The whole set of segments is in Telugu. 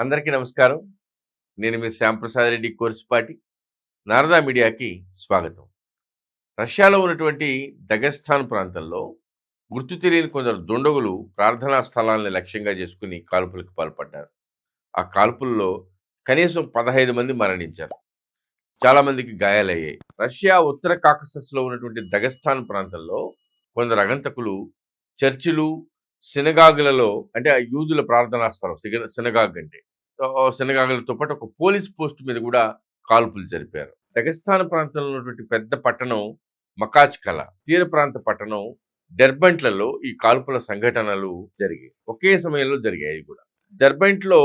అందరికీ నమస్కారం. నేను మీ శ్యాంప్రసాద్ రెడ్డి కోర్సుపాటి నారదా మీడియాకి స్వాగతం. రష్యాలో ఉన్నటువంటి దగస్థాన్ ప్రాంతంలో గుర్తు తెలియని కొందరు దుండగులు ప్రార్థనా స్థలాలను లక్ష్యంగా చేసుకుని కాల్పులకు పాల్పడ్డారు. ఆ కాల్పుల్లో కనీసం పదహైదు మంది మరణించారు. చాలా మందికి గాయాలయ్యాయి. రష్యా ఉత్తర కాకసస్లో ఉన్నటువంటి దగస్థాన్ ప్రాంతంలో కొందరు అగంతకులు చర్చిలు సినగాగులలో అంటే ఆ యూదుల ప్రార్థనా స్థలం సిగ- సినగాగ్ అంటే సినగాగులతో పాటు ఒక పోలీస్ పోస్ట్ మీద కూడా కాల్పులు జరిపారు. దగస్థాన్ ప్రాంతంలో ఉన్నటువంటి పెద్ద పట్టణం మకాచ్కల తీర ప్రాంత పట్టణం డెర్బెంట్లలో ఈ కాల్పుల సంఘటనలు జరిగాయి. ఒకే సమయంలో జరిగాయి కూడా. డెర్బెంట్లో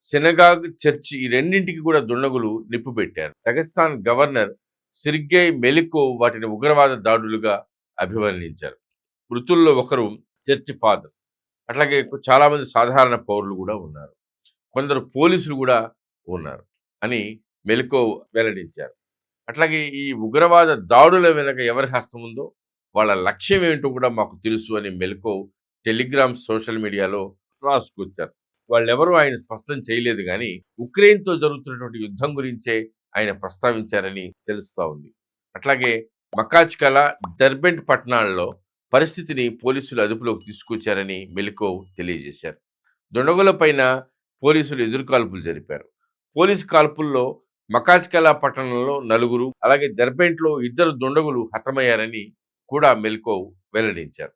సినగాగ్ చర్చి ఈ రెండింటికి కూడా దుండగులు నిప్పు పెట్టారు. దగస్థాన్ గవర్నర్ సిర్గే మెలికో వాటిని ఉగ్రవాద దాడులుగా అభివర్ణించారు. మృతుల్లో ఒకరు చర్చి ఫాదర్. అట్లాగే చాలామంది సాధారణ పౌరులు కూడా ఉన్నారు. కొందరు పోలీసులు కూడా ఉన్నారు అని మెలకో వెల్లడించారు. అట్లాగే ఈ ఉగ్రవాద దాడుల వెనక ఎవరి హస్తం ఉందో వాళ్ళ లక్ష్యం ఏంటో కూడా మాకు తెలుసు అని మెలకో టెలిగ్రామ్ సోషల్ మీడియాలో రాసుకొచ్చారు. వాళ్ళెవరూ ఆయన స్పష్టం చేయలేదు కానీ ఉక్రెయిన్తో జరుగుతున్నటువంటి యుద్ధం గురించే ఆయన ప్రస్తావించారని తెలుస్తూ ఉంది. అట్లాగే మకాచ్కల డర్బెంట్ పట్టణాల్లో పరిస్థితిని పోలీసులు అదుపులోకి తీసుకొచ్చారని మెలకో తెలియజేశారు. దుండగులపైన పోలీసులు ఎదురుకాల్పులు జరిపారు. పోలీసు కాల్పుల్లో మకాజ్కెలా పట్టణంలో నలుగురు అలాగే దర్బెంట్లో ఇద్దరు దుండగులు హతమయ్యారని కూడా మెల్కో వెల్లడించారు.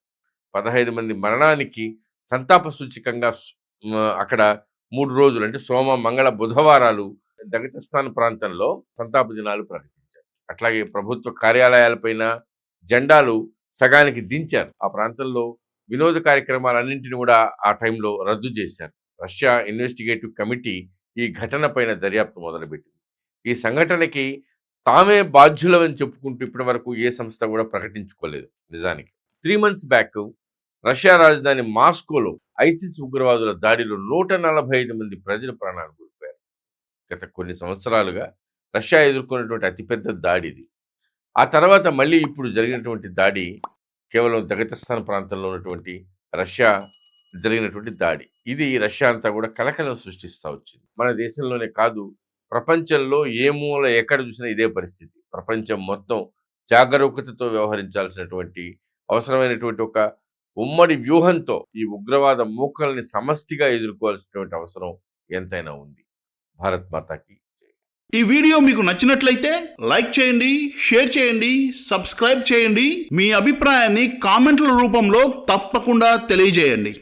పదహైదు మంది మరణానికి సంతాప సూచికంగా అక్కడ మూడు రోజులు అంటే సోమ మంగళ బుధవారాలు దగతస్థాన్ ప్రాంతంలో సంతాప దినాలు ప్రకటించారు. అట్లాగే ప్రభుత్వ కార్యాలయాలపైన జెండాలు సగానికి దించారు. ఆ ప్రాంతంలో వినోద కార్యక్రమాలన్నింటినీ కూడా ఆ టైంలో రద్దు చేశారు. రష్యా ఇన్వెస్టిగేటివ్ కమిటీ ఈ ఘటనపైన దర్యాప్తు మొదలుపెట్టింది. ఈ సంఘటనకి తామే బాధ్యులమని చెప్పుకుంటూ ఇప్పటి వరకు ఏ సంస్థ కూడా ప్రకటించుకోలేదు నిజానికి. త్రీ మంత్స్ బ్యాక్ రష్యా రాజధాని మాస్కోలో ఐసిస్ ఉగ్రవాదుల దాడిలో నూట నలభై ఐదు మంది ప్రజలు ప్రాణాలు కోల్పోయారు. గత కొన్ని సంవత్సరాలుగా రష్యా ఎదుర్కొన్నటువంటి అతిపెద్ద దాడి ఇది ఆ తర్వాత మళ్ళీ ఇప్పుడు జరిగినటువంటి దాడి కేవలం దగతస్థాన్ ప్రాంతంలో ఉన్నటువంటి రష్యా జరిగినటువంటి దాడి. ఇది రష్యా అంతా కూడా కలకలం సృష్టిస్తూ వచ్చింది. మన దేశంలోనే కాదు ప్రపంచంలో ఏ మూల ఎక్కడ చూసినా ఇదే పరిస్థితి. ప్రపంచం మొత్తం జాగరూకతతో వ్యవహరించాల్సినటువంటి అవసరమైనటువంటి ఒక ఉమ్మడి వ్యూహంతో ఈ ఉగ్రవాద మూకల్ని సమష్టిగా ఎదుర్కోవాల్సినటువంటి అవసరం ఎంతైనా ఉంది. భారత్ మాతాకి ఈ వీడియో మీకు నచ్చినట్లయితే లైక్ చేయండి షేర్ చేయండి సబ్స్క్రైబ్ చేయండి. మీ అభిప్రాయాన్ని కామెంట్ల రూపంలో తప్పకుండా తెలియజేయండి.